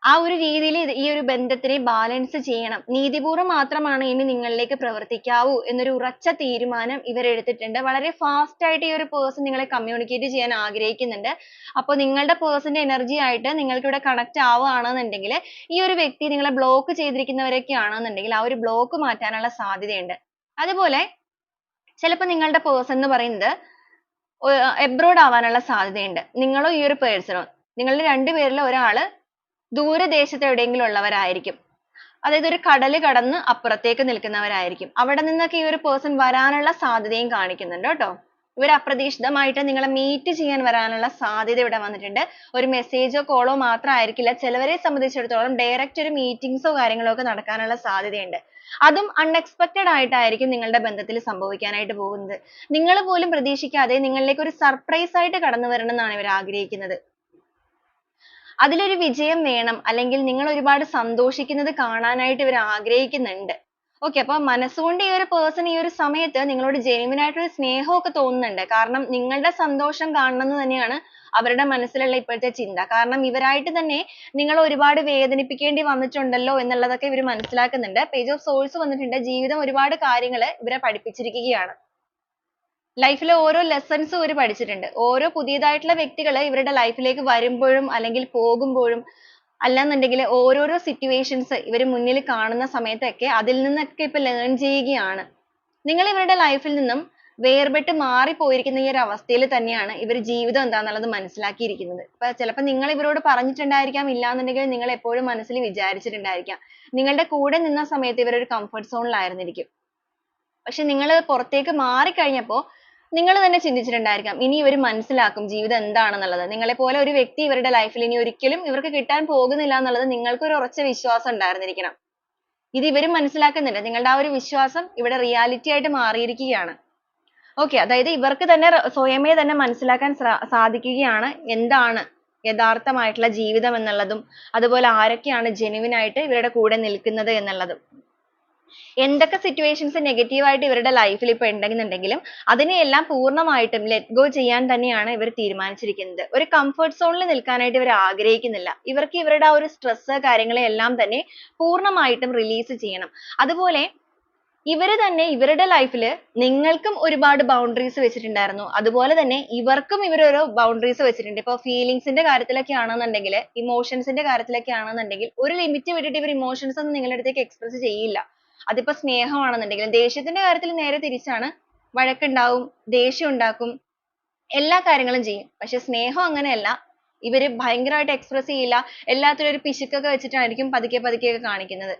ആ ഒരു രീതിയിൽ ഈ ഒരു ബന്ധത്തിനെ ബാലൻസ് ചെയ്യണം. നീതിപൂർവം മാത്രമാണ് ഇനി നിങ്ങളിലേക്ക് പ്രവർത്തിക്കാവൂ എന്നൊരു ഉറച്ച തീരുമാനം ഇവർ എടുത്തിട്ടുണ്ട് വളരെ ഫാസ്റ്റ് ആയിട്ട് ഈ ഒരു പേഴ്സൺ നിങ്ങളെ കമ്മ്യൂണിക്കേറ്റ് ചെയ്യാൻ ആഗ്രഹിക്കുന്നുണ്ട്. അപ്പോൾ നിങ്ങളുടെ പേഴ്സന്റെ എനർജി ആയിട്ട് നിങ്ങൾക്ക് ഇവിടെ കണക്ട് ആവുകയാണെന്നുണ്ടെങ്കിൽ ഈ ഒരു വ്യക്തി നിങ്ങളെ ബ്ലോക്ക് ചെയ്തിരിക്കുന്നവരൊക്കെ ആണെന്നുണ്ടെങ്കിൽ ആ ഒരു ബ്ലോക്ക് മാറ്റാനുള്ള സാധ്യതയുണ്ട്. അതുപോലെ ചിലപ്പോൾ നിങ്ങളുടെ person എന്ന് പറയുന്നത് abroad ആവാനുള്ള സാധ്യതയുണ്ട്. നിങ്ങളോ ഈ ഒരു person ഓ നിങ്ങളിൽ രണ്ടുപേരിൽ ഒരാൾ ദൂരദേശത്ത് എവിടെയെങ്കിലും ഉള്ളവരായിരിക്കും. അതായത് ഒരു കടൽ കടന്ന് അപ്പുറത്തേക്ക് നിൽക്കുന്നവരായിരിക്കും. അവിടെ നിന്നൊക്കെ ഈ ഒരു person വരാനുള്ള സാധ്യതയും കാണിക്കുന്നുണ്ട് കേട്ടോ. ഇവർ അപ്രതീക്ഷിതമായിട്ട് നിങ്ങളെ meet ചെയ്യാൻ വരാനുള്ള സാധ്യത ഇവിടെ വന്നിട്ടുണ്ട്. ഒരു message ഓ call ഓ മാത്രം ആയിരിക്കില്ല ചിലവരെ സംബന്ധിച്ചിടത്തോളം direct ഒരു ഓ കാര്യങ്ങളോ ഒക്കെ നടക്കാനുള്ള സാധ്യതയുണ്ട്. അതും unexpected ആയിട്ടായിരിക്കും നിങ്ങളുടെ ബന്ധത്തിൽ സംഭവിക്കാനായിട്ട് പോകുന്നത്. നിങ്ങൾ പോലും പ്രതീക്ഷിക്കാതെ നിങ്ങളിലേക്ക് ഒരു surprise ആയിട്ട് കടന്നു വരണം എന്നാണ് ഇവർ ആഗ്രഹിക്കുന്നത്. അതിലൊരു വിജയം വേണം. അല്ലെങ്കിൽ നിങ്ങൾ ഒരുപാട് സന്തോഷിക്കുന്നത് കാണാനായിട്ട് ഇവർ ആഗ്രഹിക്കുന്നുണ്ട്. Okay അപ്പൊ മനസ്സുകൊണ്ട് ഈ ഒരു person ഈ ഒരു സമയത്ത് നിങ്ങളോട് genuine ആയിട്ടുള്ള സ്നേഹം ഒക്കെ തോന്നുന്നുണ്ട്. കാരണം നിങ്ങളുടെ സന്തോഷം കാണണം എന്ന് തന്നെയാണ് അവരുടെ മനസ്സിലുള്ള ഇപ്പോഴത്തെ ചിന്ത. കാരണം ഇവരായിട്ട് തന്നെ നിങ്ങളെ ഒരുപാട് വേദനിപ്പിക്കേണ്ടി വന്നിട്ടുണ്ടല്ലോ എന്നുള്ളതൊക്കെ ഇവർ മനസ്സിലാക്കുന്നുണ്ട്. Page of swords വന്നിട്ടുണ്ട്. ജീവിതം ഒരുപാട് കാര്യങ്ങൾ ഇവരെ പഠിപ്പിച്ചിരിക്കുകയാണ്. Life ലെ ഓരോ lessons ഇവർ പഠിച്ചിട്ടുണ്ട്. ഓരോ പുതിയതായിട്ടുള്ള വ്യക്തികൾ ഇവരുടെ life ലേക്ക് വരുമ്പോഴും അല്ലെങ്കിൽ പോകുമ്പോഴും അല്ലാന്നുണ്ടെങ്കിൽ ഓരോരോ situations ഇവർ മുന്നിൽ കാണുന്ന സമയത്തൊക്കെ അതിൽ നിന്നൊക്കെ ഇപ്പൊ learn ചെയ്യുകയാണ് നിങ്ങൾ ഇവരുടെ life ൽ നിന്നും വേർപെട്ട് മാറിപ്പോയിരിക്കുന്ന ഈ ഒരു അവസ്ഥയിൽ തന്നെയാണ് ഇവർ ജീവിതം എന്താന്നുള്ളത് മനസ്സിലാക്കിയിരിക്കുന്നത്. ഇപ്പൊ ചിലപ്പോൾ നിങ്ങൾ ഇവരോട് പറഞ്ഞിട്ടുണ്ടായിരിക്കാം ഇല്ലാന്നുണ്ടെങ്കിൽ നിങ്ങൾ എപ്പോഴും മനസ്സിൽ വിചാരിച്ചിട്ടുണ്ടായിരിക്കാം. നിങ്ങളുടെ കൂടെ നിന്ന സമയത്ത് ഇവർ ഒരു comfort zone ൽ ആയിരുന്നിരിക്കും. പക്ഷെ നിങ്ങൾ പുറത്തേക്ക് മാറിക്കഴിഞ്ഞപ്പോൾ നിങ്ങൾ തന്നെ ചിന്തിച്ചിട്ടുണ്ടായിരിക്കാം ഇനി ഇവർ മനസ്സിലാക്കും ജീവിതം എന്താണെന്നുള്ളത്. നിങ്ങളെപ്പോലെ ഒരു വ്യക്തി ഇവരുടെ life ൽ ഇനി ഒരിക്കലും ഇവർക്ക് കിട്ടാൻ പോകുന്നില്ല എന്നുള്ളത് നിങ്ങൾക്ക് ഒരു ഉറച്ച വിശ്വാസം ഉണ്ടായിരുന്നിരിക്കണം. ഇത് ഇവരും മനസ്സിലാക്കുന്നുണ്ട്. നിങ്ങളുടെ ആ ഒരു വിശ്വാസം ഇവിടെ reality ആയിട്ട് മാറിയിരിക്കുകയാണ്. okay അതായത് ഇവർക്ക് തന്നെ സ്വയമേ തന്നെ മനസ്സിലാക്കാൻ സാധിക്കുകയാണ് എന്താണ് യഥാർത്ഥമായിട്ടുള്ള ജീവിതം എന്നുള്ളതും അതുപോലെ ആരൊക്കെയാണ് genuine ആയിട്ട് ഇവരുടെ കൂടെ നിൽക്കുന്നത് എന്നുള്ളതും. എന്തൊക്കെ situations negative ആയിട്ട് ഇവരുടെ life ൽ ഇപ്പൊ ഉണ്ടെന്നുണ്ടെങ്കിലും അതിനെയെല്ലാം പൂർണമായിട്ടും let go ചെയ്യാൻ തന്നെയാണ് ഇവർ തീരുമാനിച്ചിരിക്കുന്നത്. ഒരു comfort zone ൽ നിൽക്കാനായിട്ട് ഇവർ ആഗ്രഹിക്കുന്നില്ല. ഇവർക്ക് ഇവരുടെ ആ ഒരു stress കാര്യങ്ങൾ എല്ലാം തന്നെ പൂർണമായിട്ടും release ചെയ്യണം. അതുപോലെ ഇവർ തന്നെ ഇവരുടെ life നിങ്ങൾക്കും ഒരുപാട് boundaries വെച്ചിട്ടുണ്ടായിരുന്നു. അതുപോലെ തന്നെ ഇവർക്കും ഇവർ ഓരോ boundaries വെച്ചിട്ടുണ്ട്. ഇപ്പൊ feelings ന്റെ കാര്യത്തിലൊക്കെ ആണെന്നുണ്ടെങ്കിൽ emotions ന്റെ കാര്യത്തിലൊക്കെ ആണെന്നുണ്ടെങ്കിൽ ഒരു limit വിട്ടിട്ട് ഇവർ emotions ഒന്നും നിങ്ങളുടെ അടുത്തേക്ക് express ചെയ്യില്ല. അതിപ്പോ സ്നേഹമാണെന്നുണ്ടെങ്കിലും ദേഷ്യത്തിന്റെ കാര്യത്തിൽ നേരെ തിരിച്ചാണ്. വഴക്കുണ്ടാവും, ദേഷ്യം ഉണ്ടാക്കും, എല്ലാ കാര്യങ്ങളും ചെയ്യും. പക്ഷെ സ്നേഹം അങ്ങനെയല്ല. ഇവർ ഭയങ്കരമായിട്ട് എക്സ്പ്രസ് ചെയ്യില്ല. എല്ലാത്തിലും ഒരു പിശുക്കൊക്കെ വെച്ചിട്ടായിരിക്കും പതുക്കെ പതുക്കെ ഒക്കെ കാണിക്കുന്നത്.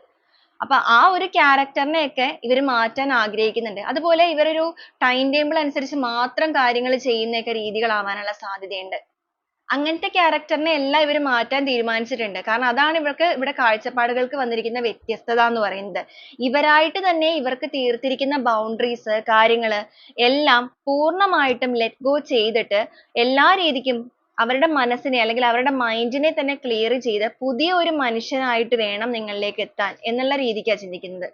അപ്പൊ ആ ഒരു ക്യാരക്ടറിനെ ഒക്കെ ഇവർ മാറ്റാൻ ആഗ്രഹിക്കുന്നുണ്ട്. അതുപോലെ ഇവരൊരു ടൈം ടേബിൾ അനുസരിച്ച് മാത്രം കാര്യങ്ങൾ ചെയ്യുന്നയൊക്കെ രീതികളാവാനുള്ള സാധ്യതയുണ്ട്. അങ്ങനത്തെ ക്യാരക്ടറിനെ എല്ലാം ഇവർ മാറ്റാൻ തീരുമാനിച്ചിട്ടുണ്ട്. കാരണം അതാണ് ഇവർക്ക് ഇവിടെ കാഴ്ചപ്പാടുകൾക്ക് വന്നിരിക്കുന്ന വ്യത്യസ്തത എന്ന് പറയുന്നത്. ഇവരായിട്ട് തന്നെ ഇവർക്ക് തീർത്തിരിക്കുന്ന boundaries കാര്യങ്ങൾ എല്ലാം പൂർണമായിട്ടും let go ചെയ്തിട്ട് എല്ലാ രീതിക്കും അവരുടെ മനസ്സിനെ അല്ലെങ്കിൽ അവരുടെ മൈൻഡിനെ തന്നെ ക്ലിയർ ചെയ്ത് പുതിയ ഒരു മനുഷ്യനായിട്ട് വേണം നിങ്ങളിലേക്ക് എത്താൻ എന്നുള്ള രീതിക്കാണ് ചിന്തിക്കുന്നത്.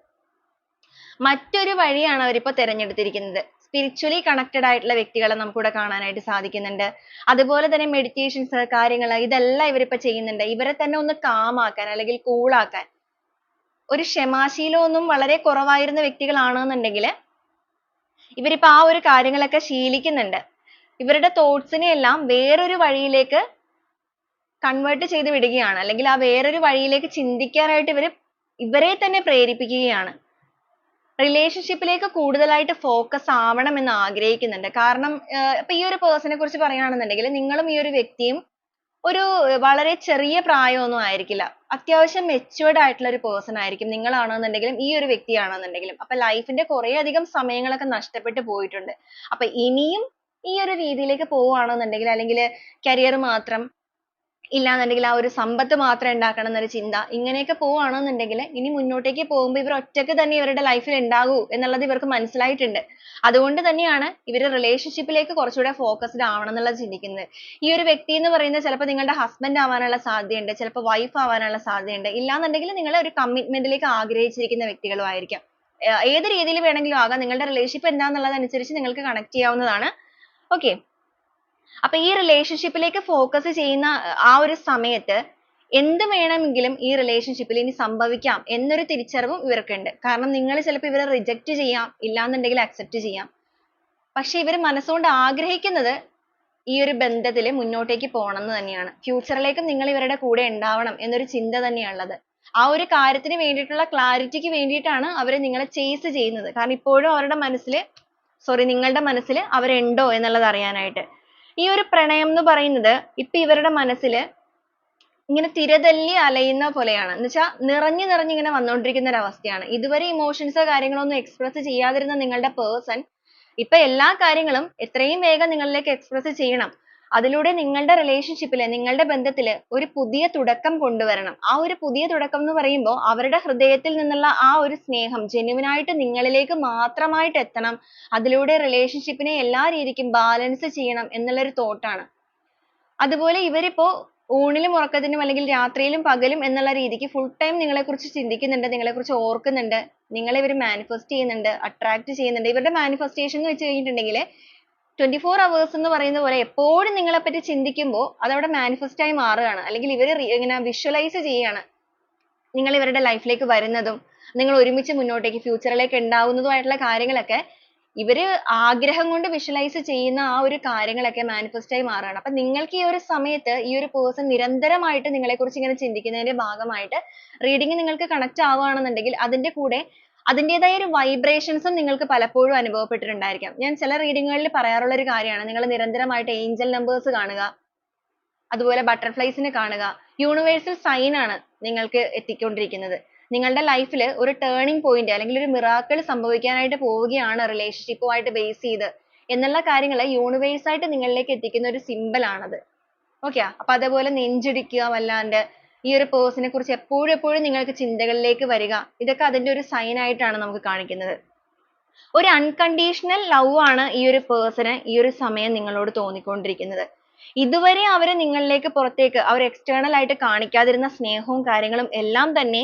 മറ്റൊരു വഴിയാണ് അവരിപ്പോ തിരഞ്ഞെടുത്തിരിക്കുന്നത്. Spiritually connected ആയിട്ടുള്ള വ്യക്തികളെ നമുക്ക് ഇവിടെ കാണാനായിട്ട് സാധിക്കുന്നുണ്ട്. അതുപോലെ തന്നെ meditations കാര്യങ്ങൾ ഇതെല്ലാം ഇവരിപ്പോ ചെയ്യുന്നുണ്ട്. ഇവരെ തന്നെ ഒന്ന് ആക്കാൻ അല്ലെങ്കിൽ ആക്കാൻ ഒരു ക്ഷമാശീലം ഒന്നും വളരെ കുറവായിരുന്ന വ്യക്തികളാണെന്നുണ്ടെങ്കിൽ ഇവരിപ്പോ ആ ഒരു കാര്യങ്ങളൊക്കെ ശീലിക്കുന്നുണ്ട്. ഇവരുടെ thoughts നെ എല്ലാം വേറൊരു വഴിയിലേക്ക് കൺവേർട്ട് ചെയ്ത് വിടുകയാണ്. അല്ലെങ്കിൽ ആ വേറൊരു വഴിയിലേക്ക് ചിന്തിക്കാനായിട്ട് ഇവർ ഇവരെ തന്നെ പ്രേരിപ്പിക്കുകയാണ്. Relationship ലേക്ക് കൂടുതലായിട്ട് ഫോക്കസ് ആവണം എന്ന് ആഗ്രഹിക്കുന്നുണ്ട്. കാരണം ഇപ്പൊ ഈ ഒരു നെ കുറിച്ച് പറയുകയാണെന്നുണ്ടെങ്കിൽ നിങ്ങളും ഈ ഒരു വ്യക്തിയും ഒരു വളരെ ചെറിയ പ്രായമൊന്നും ആയിരിക്കില്ല. അത്യാവശ്യം matured ആയിട്ടുള്ള ഒരു പേഴ്സൺ ആയിരിക്കും നിങ്ങളാണെന്നുണ്ടെങ്കിലും ഈ ഒരു വ്യക്തിയാണെന്നുണ്ടെങ്കിലും. അപ്പൊ ലൈഫിന്റെ ന്റെ കുറേയധികം സമയങ്ങളൊക്കെ നഷ്ടപ്പെട്ടു പോയിട്ടുണ്ട്. അപ്പൊ ഇനിയും ഈ ഒരു രീതിയിലേക്ക് പോവുകയാണെന്നുണ്ടെങ്കിൽ അല്ലെങ്കിൽ കരിയർ മാത്രം ഇല്ലാന്നുണ്ടെങ്കിൽ ആ ഒരു സമ്പത്ത് മാത്രം ഉണ്ടാക്കണം എന്നൊരു ചിന്ത ഇങ്ങനെയൊക്കെ പോവുകയാണെന്നുണ്ടെങ്കിൽ ഇനി മുന്നോട്ടേക്ക് പോകുമ്പോൾ ഇവർ ഒറ്റയ്ക്ക് തന്നെ ഇവരുടെ ലൈഫിൽ ഉണ്ടാകൂ എന്നുള്ളത് ഇവർക്ക് മനസ്സിലായിട്ടുണ്ട്. അതുകൊണ്ട് തന്നെയാണ് ഇവർ റിലേഷൻഷിപ്പിലേക്ക് ലേക്ക് കുറച്ചുകൂടെ focused ആവണം എന്നുള്ളത് ചിന്തിക്കുന്നത്. ഈ ഒരു വ്യക്തി എന്ന് പറയുന്നത് ചിലപ്പോൾ നിങ്ങളുടെ ഹസ്ബൻഡ് ആവാനുള്ള സാധ്യതയുണ്ട്. ചിലപ്പോൾ വൈഫ് ആവാനുള്ള സാധ്യതയുണ്ട്. ഇല്ലാന്നുണ്ടെങ്കിൽ നിങ്ങൾ ഒരു commitment ലേക്ക് ആഗ്രഹിച്ചിരിക്കുന്ന വ്യക്തികളും ആയിരിക്കാം. ഏത് രീതിയിൽ വേണമെങ്കിലും ആകാം. നിങ്ങളുടെ റിലേഷൻഷിപ്പ് എന്താന്നുള്ളത് അനുസരിച്ച് നിങ്ങൾക്ക് കണക്ട് ചെയ്യാവുന്നതാണ്. okay അപ്പൊ ഈ relationship focus ചെയ്യുന്ന ആ ഒരു സമയത്ത് എന്ത് വേണമെങ്കിലും ഈ relationship ഇനി സംഭവിക്കാം എന്നൊരു തിരിച്ചറിവും ഇവർക്കുണ്ട്. കാരണം നിങ്ങൾ ചിലപ്പോൾ ഇവരെ reject ചെയ്യാം, ഇല്ലാന്നുണ്ടെങ്കിൽ accept ചെയ്യാം. പക്ഷെ ഇവർ മനസ്സുകൊണ്ട് ആഗ്രഹിക്കുന്നത് ഈ ഒരു ബന്ധത്തിൽ മുന്നോട്ടേക്ക് പോകണം എന്ന് തന്നെയാണ്. future നിങ്ങൾ ഇവരുടെ കൂടെ ഉണ്ടാവണം എന്നൊരു ചിന്ത തന്നെയാണ് ഉള്ളത്. ആ ഒരു കാര്യത്തിന് വേണ്ടിയിട്ടുള്ള clarity ക്ക് വേണ്ടിയിട്ടാണ് അവർ നിങ്ങളെ chase ചെയ്യുന്നത്. കാരണം ഇപ്പോഴും അവരുടെ മനസ്സിൽ sorry നിങ്ങളുടെ മനസ്സിൽ അവരുണ്ടോ എന്നുള്ളത് അറിയാനായിട്ട്. ഈ ഒരു പ്രണയം എന്ന് പറയുന്നത് ഇപ്പൊ ഇവരുടെ മനസ്സിൽ ഇങ്ങനെ തിരതല്ലി അലയുന്ന പോലെയാണ്. എന്ന് വെച്ചാൽ നിറഞ്ഞു നിറഞ്ഞു ഇങ്ങനെ വന്നുകൊണ്ടിരിക്കുന്ന ഒരു അവസ്ഥയാണ്. ഇതുവരെ emotions കാര്യങ്ങളൊന്നും express ചെയ്യാതിരുന്ന നിങ്ങളുടെ person ഇപ്പൊ എല്ലാ കാര്യങ്ങളും എത്രയും വേഗം നിങ്ങളിലേക്ക് express ചെയ്യണം. അതിലൂടെ നിങ്ങളുടെ relationship നിങ്ങളുടെ ബന്ധത്തിൽ ഒരു പുതിയ തുടക്കം കൊണ്ടുവരണം. ആ ഒരു പുതിയ തുടക്കം എന്ന് പറയുമ്പോൾ അവരുടെ ഹൃദയത്തിൽ നിന്നുള്ള ആ ഒരു സ്നേഹം genuine ആയിട്ട് നിങ്ങളിലേക്ക് മാത്രമായിട്ട് എത്തണം. അതിലൂടെ റിലേഷൻഷിപ്പിനെ എല്ലാ രീതിക്കും ബാലൻസ് ചെയ്യണം എന്നുള്ള ഒരു thought ആണ്. അതുപോലെ ഇവരിപ്പോ ഊണിലും ഉറക്കത്തിലും അല്ലെങ്കിൽ രാത്രിയിലും പകലും എന്നുള്ള രീതിക്ക് full time നിങ്ങളെക്കുറിച്ച് ചിന്തിക്കുന്നുണ്ട്, നിങ്ങളെക്കുറിച്ച് ഓർക്കുന്നുണ്ട്, നിങ്ങളെ ഇവർ മാനിഫെസ്റ്റ് ചെയ്യുന്നുണ്ട്, attract ചെയ്യുന്നുണ്ട്. ഇവരുടെ മാനിഫെസ്റ്റേഷൻ എന്ന് വെച്ച് കഴിഞ്ഞിട്ടുണ്ടെങ്കിൽ twenty four hours എന്ന് പറയുന്ന പോലെ എപ്പോഴും നിങ്ങളെ പറ്റി ചിന്തിക്കുമ്പോൾ അതവിടെ മാനിഫെസ്റ്റ് ആയി മാറുകയാണ്. അല്ലെങ്കിൽ ഇവർ ഇങ്ങനെ വിഷ്വലൈസ് ചെയ്യുകയാണ്. നിങ്ങൾ ഇവരുടെ ലൈഫിലേക്ക് ലേക്ക് വരുന്നതും നിങ്ങൾ ഒരുമിച്ച് മുന്നോട്ടേക്ക് ഫ്യൂച്ചറിലേക്ക് ലേക്ക് ഉണ്ടാവുന്നതുമായിട്ടുള്ള കാര്യങ്ങളൊക്കെ ഇവർ ആഗ്രഹം കൊണ്ട് വിഷ്വലൈസ് ചെയ്യുന്ന ആ ഒരു കാര്യങ്ങളൊക്കെ മാനിഫെസ്റ്റ് ആയി മാറുകയാണ്. അപ്പൊ നിങ്ങൾക്ക് ഈ ഒരു സമയത്ത് ഈ ഒരു person നിരന്തരമായിട്ട് നിങ്ങളെക്കുറിച്ച് ഇങ്ങനെ ചിന്തിക്കുന്നതിന്റെ ഭാഗമായിട്ട് റീഡിംഗ് നിങ്ങൾക്ക് കണക്ട് ആവുകയാണെന്നുണ്ടെങ്കിൽ അതിന്റെ കൂടെ അതിന്റേതായ ഒരു വൈബ്രേഷൻസും നിങ്ങൾക്ക് പലപ്പോഴും അനുഭവപ്പെട്ടിട്ടുണ്ടായിരിക്കാം. ഞാൻ ചില റീഡിങ്ങുകളിൽ പറയാറുള്ള ഒരു കാര്യമാണ്. നിങ്ങൾ നിരന്തരമായിട്ട് ഏഞ്ചൽ നമ്പേഴ്സ് കാണുക. അതുപോലെ ബട്ടർഫ്ലൈസിനെ കാണുക. യൂണിവേഴ്സൽ സൈൻ ആണ് നിങ്ങൾക്ക് എത്തിക്കൊണ്ടിരിക്കുന്നത്. നിങ്ങളുടെ ലൈഫിൽ ഒരു ടേണിംഗ് പോയിന്റ് അല്ലെങ്കിൽ ഒരു മിറാക്കിൾ സംഭവിക്കാനായിട്ട് പോവുകയാണ് റിലേഷൻഷിപ്പുമായിട്ട് ബേസ് ചെയ്ത് എന്നുള്ള കാര്യങ്ങൾ യൂണിവേഴ്സ് ആയിട്ട് നിങ്ങളിലേക്ക് എത്തിക്കുന്ന ഒരു symbol ആണത്. ഓക്കെ അപ്പൊ അതേപോലെ നെഞ്ചിടിക്കുക വല്ലാണ്ട് ഈ ഒരു പേഴ്സണെ കുറിച്ച് എപ്പോഴും എപ്പോഴും നിങ്ങൾക്ക് ചിന്തകളിലേക്ക് വരിക. ഇതൊക്കെ അതിന്റെ ഒരു സൈൻ ആയിട്ടാണ് നമുക്ക് കാണിക്കുന്നത്. ഒരു അൺകണ്ടീഷണൽ ലവ് ആണ് ഈ ഒരു പേഴ്സണ് ഈ ഒരു സമയം നിങ്ങളോട് തോന്നിക്കൊണ്ടിരിക്കുന്നത്. ഇതുവരെ അവർ നിങ്ങളിലേക്ക് പുറത്തേക്ക് അവർ എക്സ്റ്റേണൽ ആയിട്ട് കാണിക്കാതിരുന്ന സ്നേഹവും കാര്യങ്ങളും എല്ലാം തന്നെ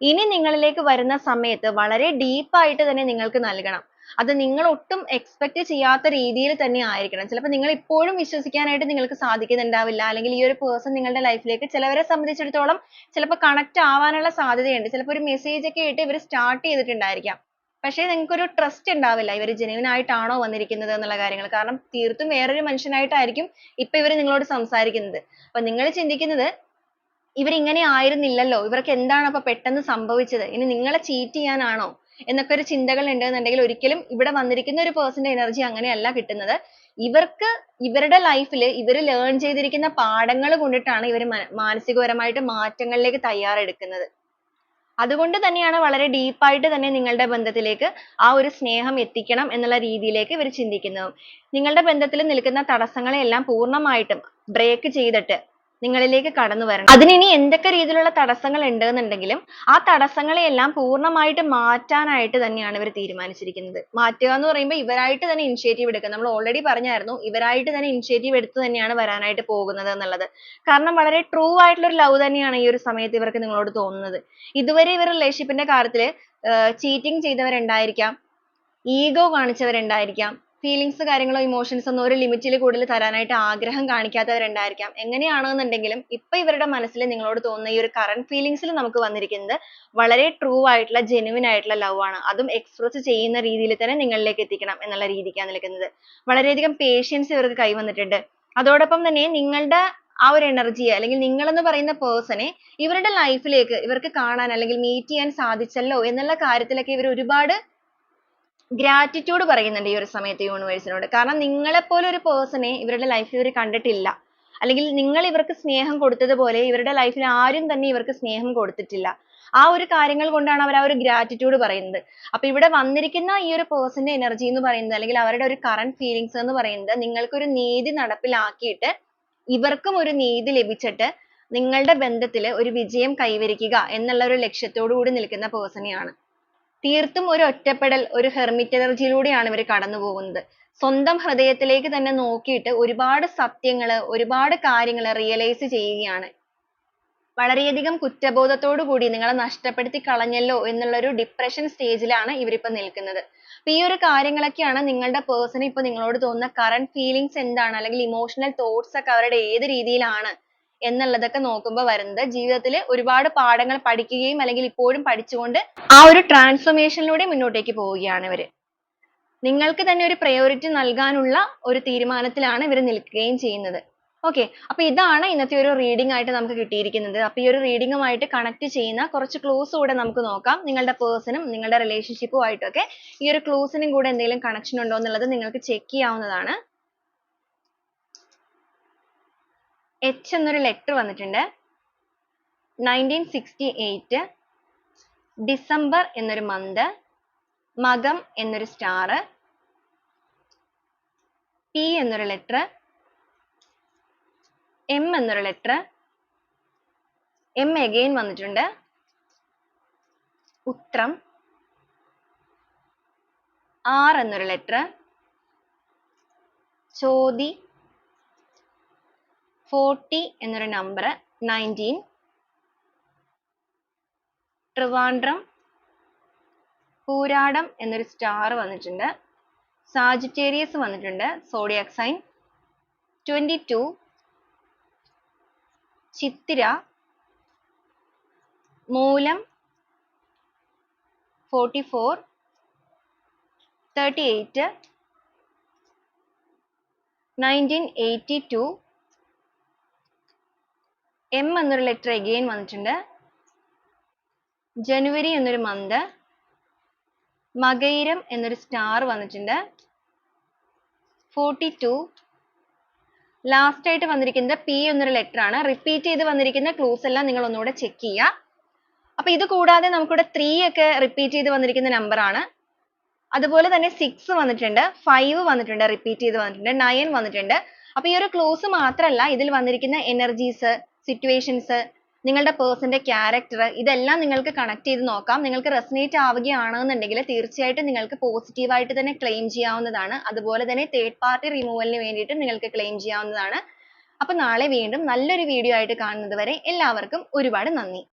ഇനി നിങ്ങളിലേക്ക് വരുന്ന സമയത്ത് വളരെ ഡീപ്പ് ആയിട്ട് തന്നെ നിങ്ങൾക്ക് നൽകണം. അത് നിങ്ങൾ ഒട്ടും expect ചെയ്യാത്ത രീതിയിൽ തന്നെ ആയിരിക്കണം. ചിലപ്പോൾ നിങ്ങൾ ഇപ്പോഴും വിശ്വസിക്കാനായിട്ട് നിങ്ങൾക്ക് സാധിക്കുന്നുണ്ടാവില്ല. അല്ലെങ്കിൽ ഈ ഒരു person നിങ്ങളുടെ life ലേക്ക് ചിലവരെ സംബന്ധിച്ചിടത്തോളം ചിലപ്പോൾ connect ആവാനുള്ള സാധ്യതയുണ്ട്. ചിലപ്പോൾ ഒരു message ഒക്കെ ആയിട്ട് ഇവർ start ചെയ്തിട്ടുണ്ടായിരിക്കാം. പക്ഷേ നിങ്ങൾക്ക് ഒരു trust ഉണ്ടാവില്ല. ഇവർ genuine ആയിട്ടാണോ വന്നിരിക്കുന്നത് എന്നുള്ള കാര്യങ്ങൾ. കാരണം തീർത്തും വേറൊരു മനുഷ്യനായിട്ടായിരിക്കും ഇപ്പൊ ഇവർ നിങ്ങളോട് സംസാരിക്കുന്നത്. അപ്പോൾ നിങ്ങൾ ചിന്തിക്കുന്നത് ഇവർ ഇങ്ങനെ ആയിരുന്നില്ലല്ലോ. ഇവർക്ക് എന്താണ് അപ്പൊ പെട്ടെന്ന് സംഭവിച്ചത്? ഇനി നിങ്ങളെ ചീറ്റ് ചെയ്യാനാണോ? എന്നൊക്കെ ഒരു ചിന്തകൾ ഉണ്ടെന്നുണ്ടെങ്കിൽ ഒരിക്കലും ഇവിടെ വന്നിരിക്കുന്ന ഒരു പേഴ്സന്റെ എനർജി അങ്ങനെയല്ല കിട്ടുന്നത്. ഇവർക്ക് ഇവരുടെ ലൈഫിൽ ഇവർ ലേൺ ചെയ്തിരിക്കുന്ന പാഠങ്ങൾ കൊണ്ടിട്ടാണ് ഇവർ മാനസികപരമായിട്ട് മാറ്റങ്ങളിലേക്ക് തയ്യാറെടുക്കുന്നത്. അതുകൊണ്ട് തന്നെയാണ് വളരെ ഡീപ്പ് ആയിട്ട് തന്നെ നിങ്ങളുടെ ബന്ധത്തിലേക്ക് ആ ഒരു സ്നേഹം എത്തിക്കണം എന്നുള്ള രീതിയിലേക്ക് ഇവർ ചിന്തിക്കുന്നതും. നിങ്ങളുടെ ബന്ധത്തിൽ നിൽക്കുന്ന തടസ്സങ്ങളെ എല്ലാം പൂർണമായിട്ടും ബ്രേക്ക് ചെയ്തിട്ട് നിങ്ങളിലേക്ക് കടന്നു വരണം. അതിന് ഇനി എന്തൊക്കെ രീതിയിലുള്ള തടസ്സങ്ങൾ ഉണ്ട് എന്നുണ്ടെങ്കിലും ആ തടസ്സങ്ങളെയെല്ലാം പൂർണമായിട്ട് മാറ്റാനായിട്ട് തന്നെയാണ് ഇവർ തീരുമാനിച്ചിരിക്കുന്നത്. മാറ്റുക എന്ന് പറയുമ്പോൾ ഇവരായിട്ട് തന്നെ ഇനിഷ്യേറ്റീവ് എടുക്കുക. നമ്മൾ ഓൾറെഡി പറഞ്ഞായിരുന്നു ഇവരായിട്ട് തന്നെ ഇനിഷ്യേറ്റീവ് എടുത്ത് തന്നെയാണ് വരാനായിട്ട് പോകുന്നത് എന്നുള്ളത്. കാരണം വളരെ ട്രൂ ആയിട്ടുള്ള ഒരു ലവ് തന്നെയാണ് ഈ ഒരു സമയത്ത് ഇവർക്ക് നിങ്ങളോട് തോന്നുന്നത്. ഇതുവരെ ഇവർ റിലേഷൻഷിപ്പിന്റെ കാര്യത്തിൽ ചീറ്റിംഗ് ചെയ്തവരുണ്ടായിരിക്കാം ഈഗോ കാണിച്ചവരുണ്ടായിരിക്കാം ഫീലിങ്സ് കാര്യങ്ങളോ ഇമോഷൻസ് ഒന്നും ഒരു ലിമിറ്റിൽ കൂടുതൽ തരാനായിട്ട് ആഗ്രഹം കാണിക്കാത്തവരുണ്ടായിരിക്കാം. എങ്ങനെയാണെന്നുണ്ടെങ്കിലും ഇപ്പൊ ഇവരുടെ മനസ്സിൽ നിങ്ങളോട് തോന്നുന്ന ഈ ഒരു കറന്റ് ഫീലിങ്സിൽ നമുക്ക് വന്നിരിക്കുന്നത് വളരെ ട്രൂ ആയിട്ടുള്ള ജെനുവിൻ ആയിട്ടുള്ള ലവ് ആണ്. അതും എക്സ്പ്രസ് ചെയ്യുന്ന രീതിയിൽ തന്നെ നിങ്ങളിലേക്ക് എത്തിക്കണം എന്നുള്ള രീതിക്കാണ് നിൽക്കുന്നത്. വളരെയധികം പേഷ്യൻസ് ഇവർക്ക് കൈവന്നിട്ടുണ്ട് അതോടൊപ്പം തന്നെ നിങ്ങളുടെ ആ ഒരു എനർജി അല്ലെങ്കിൽ നിങ്ങൾ എന്ന് പറയുന്ന പേഴ്സണെ ഇവരുടെ ലൈഫിലേക്ക് ഇവർക്ക് കാണാൻ അല്ലെങ്കിൽ മീറ്റ് ചെയ്യാൻ സാധിച്ചല്ലോ എന്നുള്ള കാര്യത്തിലൊക്കെ ഇവർ ഒരുപാട് ഗ്രാറ്റിറ്റ്യൂഡ് പറയുന്നുണ്ട് ഈ ഒരു സമയത്ത് യൂണിവേഴ്സിനോട് കാരണം നിങ്ങളെപ്പോലെ ഒരു പേഴ്സണെ ഇവരുടെ ലൈഫിൽ ഇവർ കണ്ടിട്ടില്ല. അല്ലെങ്കിൽ നിങ്ങൾ ഇവർക്ക് സ്നേഹം കൊടുത്തതുപോലെ ഇവരുടെ ലൈഫിൽ ആരും തന്നെ ഇവർക്ക് സ്നേഹം കൊടുത്തിട്ടില്ല. ആ ഒരു കാര്യങ്ങൾ കൊണ്ടാണ് അവർ ആ ഒരു ഗ്രാറ്റിറ്റ്യൂഡ് പറയുന്നത്. അപ്പൊ ഇവിടെ വന്നിരിക്കുന്ന ഈ ഒരു പേഴ്സന്റെ എനർജി എന്ന് പറയുന്നത് അല്ലെങ്കിൽ അവരുടെ ഒരു കറണ്ട് ഫീലിങ്സ് എന്ന് പറയുന്നത് നിങ്ങൾക്കൊരു നീതി നടപ്പിലാക്കിയിട്ട് ഇവർക്കും ഒരു നീതി ലഭിച്ചിട്ട് നിങ്ങളുടെ ബന്ധത്തിൽ ഒരു വിജയം കൈവരിക്കുക എന്നുള്ള ഒരു ലക്ഷ്യത്തോടു കൂടി നിൽക്കുന്ന പേഴ്സണെയാണ് തീർത്തും ഒരു ഒറ്റപ്പെടൽ ഒരു ഹെർമിറ്റ് യിലൂടെയാണ് ഇവർ കടന്നു പോകുന്നത്. സ്വന്തം ഹൃദയത്തിലേക്ക് തന്നെ നോക്കിയിട്ട് ഒരുപാട് സത്യങ്ങൾ ഒരുപാട് കാര്യങ്ങൾ റിയലൈസ് ചെയ്യുകയാണ്. വളരെയധികം കുറ്റബോധത്തോടു കൂടി നിങ്ങളെ നഷ്ടപ്പെടുത്തി കളഞ്ഞല്ലോ എന്നുള്ള ഒരു ഡിപ്രഷൻ സ്റ്റേജിലാണ് ഇവരിപ്പോ നിൽക്കുന്നത്. അപ്പൊ ഈ ഒരു കാര്യങ്ങളൊക്കെയാണ് നിങ്ങളുടെ പേഴ്സൺ ഇപ്പൊ നിങ്ങളോട് തോന്നുന്ന current ഫീലിങ്സ് എന്താണ്? അല്ലെങ്കിൽ ഇമോഷണൽ തോട്ട്സ് ഒക്കെ അവരുടെ ഏത് രീതിയിലാണ്? എന്നുള്ളതൊക്കെ നോക്കുമ്പോൾ വരുന്നത്. ജീവിതത്തിൽ ഒരുപാട് പാഠങ്ങൾ പഠിക്കുകയും അല്ലെങ്കിൽ ഇപ്പോഴും പഠിച്ചുകൊണ്ട് ആ ഒരു ട്രാൻസ്ഫോർമേഷനിലൂടെ മുന്നോട്ടേക്ക് പോവുകയാണ് ഇവർ നിങ്ങൾക്ക് തന്നെ ഒരു പ്രയോറിറ്റി നൽകാനുള്ള ഒരു തീരുമാനത്തിലാണ് ഇവർ നിൽക്കുകയും ചെയ്യുന്നത്. ഓക്കെ അപ്പൊ ഇതാണ് ഇന്നത്തെ ഒരു റീഡിംഗ് ആയിട്ട് നമുക്ക് കിട്ടിയിരിക്കുന്നത്. അപ്പൊ ഈ ഒരു റീഡിങ്ങുമായിട്ട് കണക്ട് ചെയ്യുന്ന കുറച്ച് ക്ലൂസ് കൂടെ നമുക്ക് നോക്കാം. നിങ്ങളുടെ പേഴ്സണും നിങ്ങളുടെ റിലേഷൻഷിപ്പും ആയിട്ടൊക്കെ ഈ ഒരു ക്ലൂസിനും കൂടെ എന്തെങ്കിലും കണക്ഷൻ ഉണ്ടോ എന്നുള്ളത് നിങ്ങൾക്ക് ചെക്ക് ചെയ്യാവുന്നതാണ്. എച്ച് എന്നൊരു ലെറ്റർ വന്നിട്ടുണ്ട്. നയന്റീൻ സിക്സ്റ്റി എയ്റ്റ് ഡിസംബർ എന്നൊരു മന്ത് മകം എന്നൊരു സ്റ്റാർ പി എന്നൊരു ലെറ്റർ എം എന്നൊരു ലെറ്റർ എം എഗെയിൻ വന്നിട്ടുണ്ട്. ഉത്രം ആർ എന്നൊരു ലെറ്റർ ചോതി ഫോർട്ടി എന്നൊരു നമ്പർ നയന്റീൻ ട്രിവാൻഡ്രം പൂരാടം എന്നൊരു സ്റ്റാർ വന്നിട്ടുണ്ട്. സാജിറ്റേറിയസ് വന്നിട്ടുണ്ട് സോഡിയാക് സൈൻ ട്വന്റി ടു ചിത്തിര മൂലം forty four thirty eight nineteen eighty two M എന്നൊരു ലെറ്റർ എഗെയിൻ വന്നിട്ടുണ്ട്. ജനുവരി എന്നൊരു മന്ത് മകയിരം എന്നൊരു സ്റ്റാർ വന്നിട്ടുണ്ട്. ഫോർട്ടി ടു ലാസ്റ്റ് ആയിട്ട് വന്നിരിക്കുന്നത് പി എന്നൊരു ലെറ്റർ ആണ്. റിപ്പീറ്റ് ചെയ്ത് വന്നിരിക്കുന്ന ക്ലൂസ് എല്ലാം നിങ്ങൾ ഒന്നുകൂടെ ചെക്ക് ചെയ്യുക. അപ്പൊ ഇത് കൂടാതെ നമുക്കിവിടെ ത്രീ ഒക്കെ റിപ്പീറ്റ് ചെയ്ത് വന്നിരിക്കുന്ന നമ്പർ ആണ്. അതുപോലെ തന്നെ സിക്സ് വന്നിട്ടുണ്ട്. ഫൈവ് വന്നിട്ടുണ്ട്. റിപ്പീറ്റ് ചെയ്ത് വന്നിട്ടുണ്ട്. നയൻ വന്നിട്ടുണ്ട്. അപ്പൊ ഈ ഒരു ക്ലൂസ് മാത്രമല്ല ഇതിൽ വന്നിരിക്കുന്ന എനർജീസ് സിറ്റുവേഷൻസ് നിങ്ങളുടെ പേഴ്സന്റെ ക്യാരക്ടർ ഇതെല്ലാം നിങ്ങൾക്ക് കണക്ട് ചെയ്ത് നോക്കാം. നിങ്ങൾക്ക് റെസനേറ്റ് ആവുകയാണെന്നുണ്ടെങ്കിൽ തീർച്ചയായിട്ടും നിങ്ങൾക്ക് പോസിറ്റീവായിട്ട് തന്നെ ക്ലെയിം ചെയ്യാവുന്നതാണ്. അതുപോലെ തന്നെ തേർഡ് പാർട്ടി റിമൂവലിന് വേണ്ടിയിട്ട് നിങ്ങൾക്ക് ക്ലെയിം ചെയ്യാവുന്നതാണ്. അപ്പോൾ നാളെ വീണ്ടും നല്ലൊരു വീഡിയോ ആയിട്ട് കാണുന്നത് വരെ എല്ലാവർക്കും ഒരുപാട് നന്ദി.